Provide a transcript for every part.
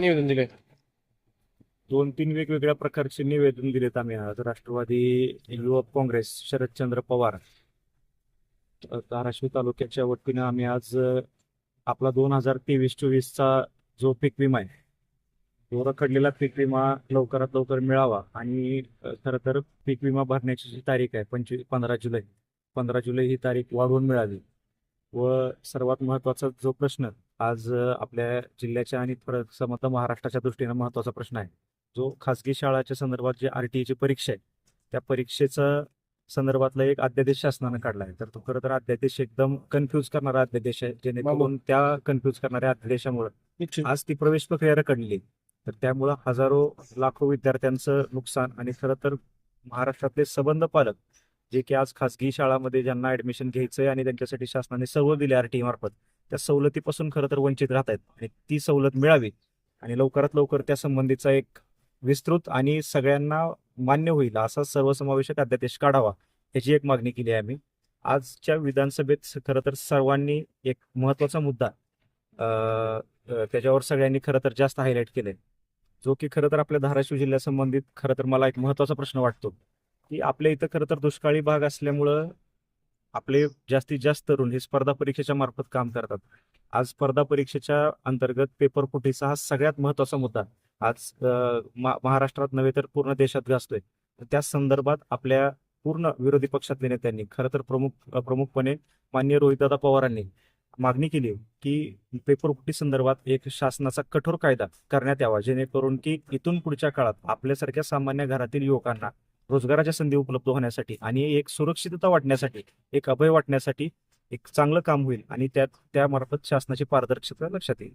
निवेदन दिले दोन तीन वेगवेगळ्या प्रकारचे निवेदन दिलेत आम्ही आज. राष्ट्रवादी युवक काँग्रेस शरदचंद्र पवार. धाराशिव तालुक्याच्या वतीनं आम्ही आज आपला दोन हजार तेवीस चोवीसचा जो पीक विमा आहे तो रखडलेला पीक विमा लवकरात लवकर मिळावा आणि खरं तर पीक विमा भरण्याची जी तारीख आहे पंचवीस पंधरा जुलै पंधरा जुलै ही तारीख वाढवून मिळावी. व सर्वात महत्त्वाचा जो प्रश्न आज आपल्या जिल्ह्याच्या आणि समता महाराष्ट्राच्या दृष्टीनं महत्त्वाचा प्रश्न आहे. जो खासगी शाळाच्या संदर्भात जे आर टी ची परीक्षा आहे त्या परीक्षेचा संदर्भातला एक अध्यादेश शासनानं काढला आहे. तर तो खरं तर अध्यादेश एकदम कन्फ्यूज करणारा अध्यादेश आहे जेणेकरून त्या कन्फ्यूज करणाऱ्या अध्यादेशामुळे आज ती प्रवेश प्रक्रिया रखडली तर त्यामुळं हजारो लाखो विद्यार्थ्यांचं नुकसान आणि खरं तर महाराष्ट्रातले सबंध पालक जे की आज खासगी शाळामध्ये ज्यांना ऍडमिशन घ्यायचंय आणि त्यांच्यासाठी शासनाने सवलत दिली आर टी मार्फत त्या सवलतीपासून खरं तर वंचित राहत आहेत आणि ती सवलत मिळावी आणि लवकरात लवकर त्या संबंधीचा एक विस्तृत आणि सगळ्यांना मान्य होईल असा सर्वसमावेशक अध्यादेश काढावा याची एक मागणी केली आहे आम्ही. आजच्या विधानसभेत स- खरं तर सर्वांनी एक महत्त्वाचा मुद्दा त्याच्यावर सगळ्यांनी खरं तर जास्त हायलाईट केलंय. जो की खरं तर आपल्या धाराशिव जिल्ह्यासंबंधित खरं तर मला एक महत्त्वाचा प्रश्न वाटतो की आपल्या इथं खरं तर दुष्काळी भाग असल्यामुळं आपले जास्तीत जास्त तरुण हे स्पर्धा परीक्षेच्या मार्फत काम करतात. आज स्पर्धा परीक्षेच्या अंतर्गत पेपर फुटीचा हा सगळ्यात महत्त्वाचा मुद्दा. आज मा- महाराष्ट्रात नव्हे तर पूर्ण देशात गाजतोय. तर त्या संदर्भात आपल्या पूर्ण विरोधी पक्षातल्या नेत्यांनी खरं तर प्रमुख प्रमुखपणे मान्य रोहितदादा पवारांनी मागणी केली की पेपर फुटी संदर्भात एक शासनाचा कठोर कायदा करण्यात यावा जेणेकरून की इथून पुढच्या काळात आपल्यासारख्या सामान्य घरातील युवकांना रोजगाराच्या संधी उपलब्ध होण्यासाठी आणि एक सुरक्षितता वाटण्यासाठी एक अभय वाटण्यासाठी एक चांगलं काम होईल आणि त्यात त्यामार्फत शासनाची पारदर्शकता लक्षात येईल.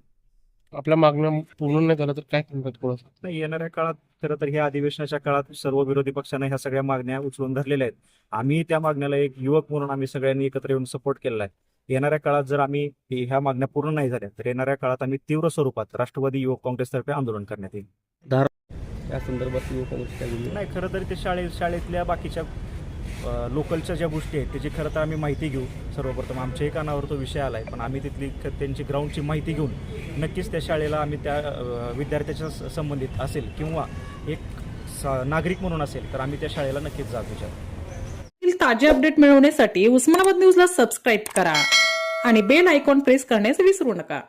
आपल्या मागण्या पूर्ण नाही झालं तर काय नाही येणाऱ्या काळात खरं तर ह्या अधिवेशनाच्या काळात सर्व विरोधी पक्षांना ह्या सगळ्या मागण्या उचलून धरलेल्या आहेत. आम्ही त्या मागण्याला एक युवक म्हणून आम्ही सगळ्यांनी एकत्र येऊन सपोर्ट केलेला आहे. येणाऱ्या काळात जर आम्ही ह्या मागण्या पूर्ण नाही झाल्या तर येणाऱ्या काळात आम्ही तीव्र स्वरूपात राष्ट्रवादी युवक काँग्रेसतर्फे आंदोलन करण्यात येईल. त्या संदर्भात युवक काँग्रेस काय बोलले? नाही खरं तर ते शाळे शाळेतल्या बाकीच्या लोकलच्या ज्या गोष्टी आहेत त्याची खरं तर आम्ही माहिती घेऊ सर्वप्रथम. आमच्याही कानावर तो विषय आला आहे पण आम्ही तिथली त्यांची ग्राउंडची माहिती घेऊन नक्कीच त्या शाळेला आम्ही त्या विद्यार्थ्याच्या संबंधित असेल किंवा एक स- नागरिक म्हणून असेल तर आम्ही त्या शाळेला नक्कीच जात विचार. ताजे अपडेट मिळवण्यासाठी उस्मानाबाद न्यूजला सबस्क्राईब करा आणि बेल आयकॉन प्रेस करण्यास विसरू नका.